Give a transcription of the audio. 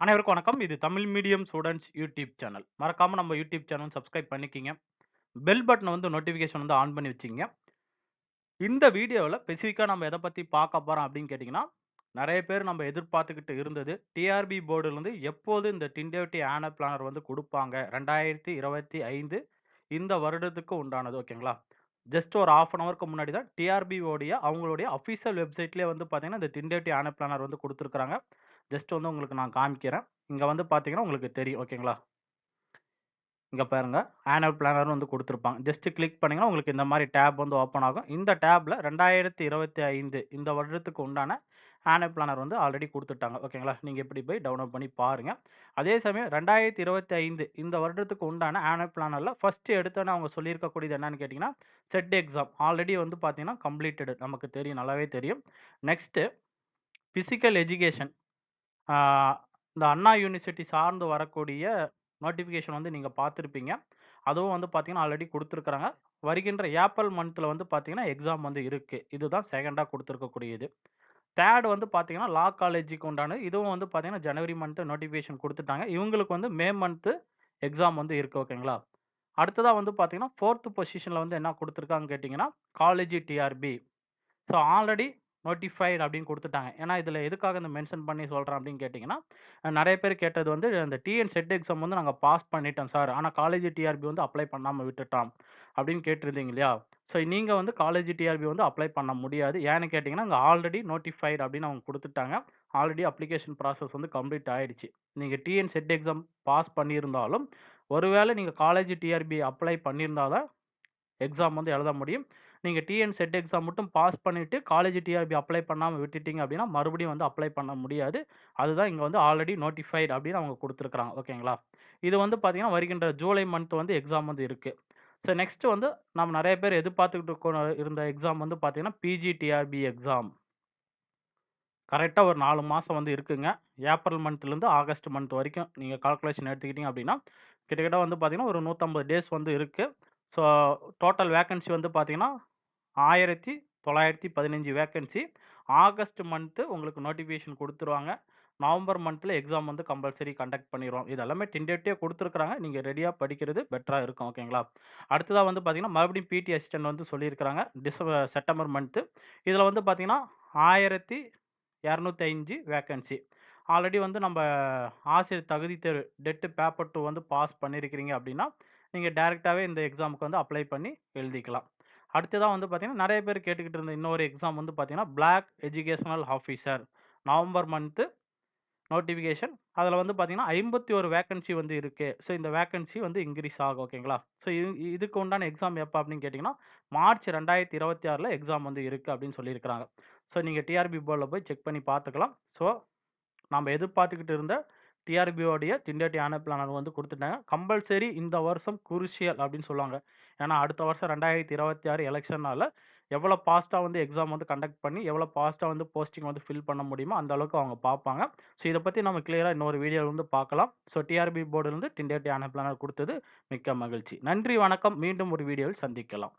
அனைவருக்கும் வணக்கம். இது Tamil medium students YouTube channel. மறக்காம நம்ம யூடியூப் சேனல் சப்ஸ்கிரைப் பண்ணிக்கிங்க பெல் பட்டனை வந்து நோட்டிஃபிகேஷன் வந்து ஆன் பண்ணி வச்சுக்கங்க. இந்த வீடியோவில் ஸ்பெசிஃபிக்காக நம்ம எதை பற்றி பார்க்க போகிறோம் அப்படின்னு கேட்டிங்கன்னா நிறைய பேர் நம்ம எதிர்பார்த்துக்கிட்டு இருந்தது, டிஆர்பி போர்டுலேருந்து எப்போது இந்த டிண்டேவிட்டி ஆன பிளானர் வந்து கொடுப்பாங்க ரெண்டாயிரத்தி இருபத்தி ஐந்து இந்த வருடத்துக்கு உண்டானது ஓகேங்களா? ஜஸ்ட் ஒரு 1/2 அன் ஹவருக்கு முன்னாடி தான் டிஆர்பி அவங்களுடைய அஃபீஷியல் வெப்சைட்லேயே வந்து பார்த்தீங்கன்னா, இந்த டிண்டேவிட்டி ஆன பிளானர் வந்து கொடுத்துருக்குறாங்க ஜஸ்ட் வந்து உங்களுக்கு நான் காமிக்கிறேன். இங்கே வந்து பார்த்தீங்கன்னா, உங்களுக்கு தெரியும் ஓகேங்களா? இங்கே பாருங்கள் ஆனுவல் பிளானர்னு வந்து கொடுத்துருப்பாங்க ஜஸ்ட் கிளிக் பண்ணிங்கன்னா உங்களுக்கு இந்த மாதிரி டேப் வந்து ஓப்பன் ஆகும். இந்த டேப்ல 2025 இந்த வருடத்துக்கு உண்டான ஆனுவல் பிளானர் வந்து ஆல்ரெடி கொடுத்துட்டாங்க ஓகேங்களா? நீங்கள் இப்படி போய் டவுன்லோட் பண்ணி பாருங்கள் அதே சமயம் 2025 இந்த வருடத்துக்கு உண்டான ஆனுவல் பிளானரில் ஃபஸ்ட்டு எடுத்தோன்னே அவங்க சொல்லியிருக்கக்கூடியது என்னன்னு கேட்டிங்கன்னா செட் எக்ஸாம் ஆல்ரெடி வந்து பார்த்தீங்கன்னா, கம்ப்ளீட்டடு நமக்கு தெரியும். நல்லாவே தெரியும். நெக்ஸ்ட்டு ஃபிசிக்கல் எஜுகேஷன் ஆ இந்த அண்ணா யூனிவர்சிட்டி சார்ந்து வரக்கூடிய நோட்டிஃபிகேஷன் வந்து நீங்க பார்த்துருப்பீங்க அதுவும் வந்து பார்த்தீங்கன்னா, ஆல்ரெடி குடுத்துருக்காங்க. வருகின்ற ஏப்ரல் மந்த்ல வந்து பார்த்தீங்கன்னா, எக்ஸாம் வந்து இருக்கு. இதுதான் செகண்டாக குடுத்துருக்கக்கூடியது. தேர்டு வந்து பார்த்தீங்கன்னா, லா காலேஜுக்கு உண்டானது. இதுவும் வந்து பார்த்தீங்கன்னா, ஜனவரி மந்த் நோட்டிஃபிகேஷன் குடுத்துட்டாங்க. இவங்களுக்கு வந்து மே மந்த் எக்ஸாம் வந்து இருக்கு ஓகேங்களா? அடுத்ததா வந்து பார்த்தீங்கன்னா, 4த் பொசிஷன்ல வந்து என்ன குடுத்துருக்காங்கன்னு கேட்டீங்கன்னா, college TRB. So already notified அப்படின்னு கொடுத்துட்டாங்க ஏன்னா, இதில் எதுக்காக இந்த மென்ஷன் பண்ணி சொல்கிறேன் அப்படின்னு கேட்டிங்கன்னா நிறைய பேர் கேட்டது வந்து அந்த டிஎன் செட் எக்ஸாம் வந்து நாங்கள் பாஸ் பண்ணிட்டோம் சார். ஆனால் காலேஜ் டிஆர்பி வந்து அப்ளை பண்ணாமல் விட்டுட்டோம். அப்படின்னு கேட்டிருந்தீங்க இல்லையா? ஸோ நீங்கள் வந்து காலேஜ் டிஆர்பி வந்து அப்ளை பண்ண முடியாது. ஏன்னு கேட்டிங்கன்னா அங்கே ஆல்ரெடி நோட்டிஃபைட் அப்படின்னு அவங்க கொடுத்துட்டாங்க ஆல்ரெடி அப்ளிகேஷன் ப்ராசஸ் வந்து கம்ப்ளீட் ஆயிடுச்சு. நீங்கள் டிஎன் செட் எக்ஸாம் பாஸ் பண்ணியிருந்தாலும், ஒருவேளை நீங்கள் காலேஜ் டிஆர்பி அப்ளை பண்ணியிருந்தால் தான் எக்ஸாம் வந்து எழுத முடியும். நீங்கள் டிஎன் செட் எக்ஸாம் மட்டும் பாஸ் பண்ணிவிட்டு காலேஜ் டிஆர்பி அப்ளை பண்ணாமல் விட்டுட்டீங்க அப்படின்னா, மறுபடியும் வந்து அப்ளை பண்ண முடியாது. அதுதான் இங்கே வந்து ஆல்ரெடி நோட்டிஃபைட் அப்படின்னு அவங்க கொடுத்துருக்குறாங்க ஓகேங்களா? இது வந்து பார்த்தீங்கன்னா, வருகின்ற ஜூலை மந்த் வந்து எக்ஸாம் வந்து இருக்குது ஸோ நெக்ஸ்ட்டு வந்து நம்ம நிறைய பேர் எதிர்பார்த்துக்கிட்டு இருந்த எக்ஸாம் வந்து பார்த்தீங்கன்னா, பிஜிடிஆர்பி எக்ஸாம். கரெக்டாக ஒரு நாலு மாதம் வந்து இருக்குங்க. ஏப்ரல் மந்த்லேருந்து ஆகஸ்ட் மந்த் வரைக்கும் நீங்கள் கால்குலேஷன் எடுத்துக்கிட்டீங்க அப்படின்னா, கிட்டத்தட்ட வந்து பார்த்தீங்கன்னா, ஒரு 150 டேஸ் வந்து இருக்குது ஸோ டோட்டல் வேக்கன்சி வந்து பார்த்தீங்கன்னா, 1915 வேக்கன்சி. ஆகஸ்ட் மந்த்து உங்களுக்கு நோட்டிஃபிகேஷன் கொடுத்துருவாங்க நவம்பர் மந்தில் எக்ஸாம் வந்து கம்பல்சரி கண்டக்ட் பண்ணிடுவோம் இது எல்லாமே டென்டேட்டிவா கொடுத்துருக்குறாங்க நீங்கள் ரெடியாக படிக்கிறது பெட்டராக இருக்கும். ஓகேங்களா? அடுத்ததாக வந்து பார்த்தீங்கன்னா, மறுபடியும் பிடி அசிஸ்டன்ட் வந்து சொல்லியிருக்கிறாங்க. டிசம்பர் செப்டம்பர் மந்த்து இதில் வந்து பார்த்தீங்கன்னா, 1205 வேக்கன்சி. ஆல்ரெடி வந்து நம்ம ஆசிரியர் தகுதி தேர்வு டெட்டு பேப்பர் டூ வந்து பாஸ் பண்ணியிருக்கிறீங்க அப்படின்னா, நீங்கள் டேரெக்டாகவே இந்த எக்ஸாமுக்கு வந்து அப்ளை பண்ணி எழுதிக்கலாம். அடுத்ததாக வந்து பார்த்தீங்கன்னா, நிறைய பேர் கேட்டுக்கிட்டு இருந்த இன்னொரு எக்ஸாம் வந்து பார்த்தீங்கன்னா, block educational officer November month notification. அதில் வந்து பார்த்தீங்கன்னா, 51 வேக்கன்சி வந்து இருக்குது ஸோ இந்த வேக்கன்சி வந்து இன்க்ரீஸ் ஆகும். ஓகேங்களா? ஸோ இது இதுக்கு உண்டான எக்ஸாம் எப்போ அப்படின்னு கேட்டிங்கன்னா மார்ச் 2026ல எக்ஸாம் வந்து இருக்கு அப்படின்னு சொல்லியிருக்கிறாங்க. ஸோ நீங்கள் டிஆர்பி போர்டில் போய் செக் பண்ணி பார்த்துக்கலாம். ஸோ நம்ம எதிர்பார்த்துக்கிட்டு இருந்த டிஆர்பியோடைய உடைய டென்டேட்டிவ் பிளானர் வந்து கொடுத்துட்டாங்க கம்பல்சரி இந்த வருஷம் குருஷியல் அப்படின்னு சொல்லுவாங்க. ஏன்னா, அடுத்த வருஷம் ரெண்டாயிரத்தி இருபத்தி ஆறு எலெக்ஷனால் எவ்வளோ ஃபாஸ்ட்டாக வந்து எக்ஸாம் வந்து கண்டக்ட் பண்ணி, எவ்வளோ ஃபாஸ்ட்டாக வந்து போஸ்டிங் வந்து ஃபில் பண்ண முடியுமோ, அந்த அளவுக்கு அவங்க பார்ப்பாங்க. ஸோ இதை பற்றி நம்ம கிளியராக இன்னொரு வீடியோவில் வந்து பார்க்கலாம். ஸோ டிஆர்பி போர்டுலேருந்து டென்டேட்டிவ் ஆனுவல் பிளானர் கொடுத்தது மிக்க மகிழ்ச்சி. நன்றி, வணக்கம். மீண்டும் ஒரு வீடியோவில் சந்திக்கலாம்.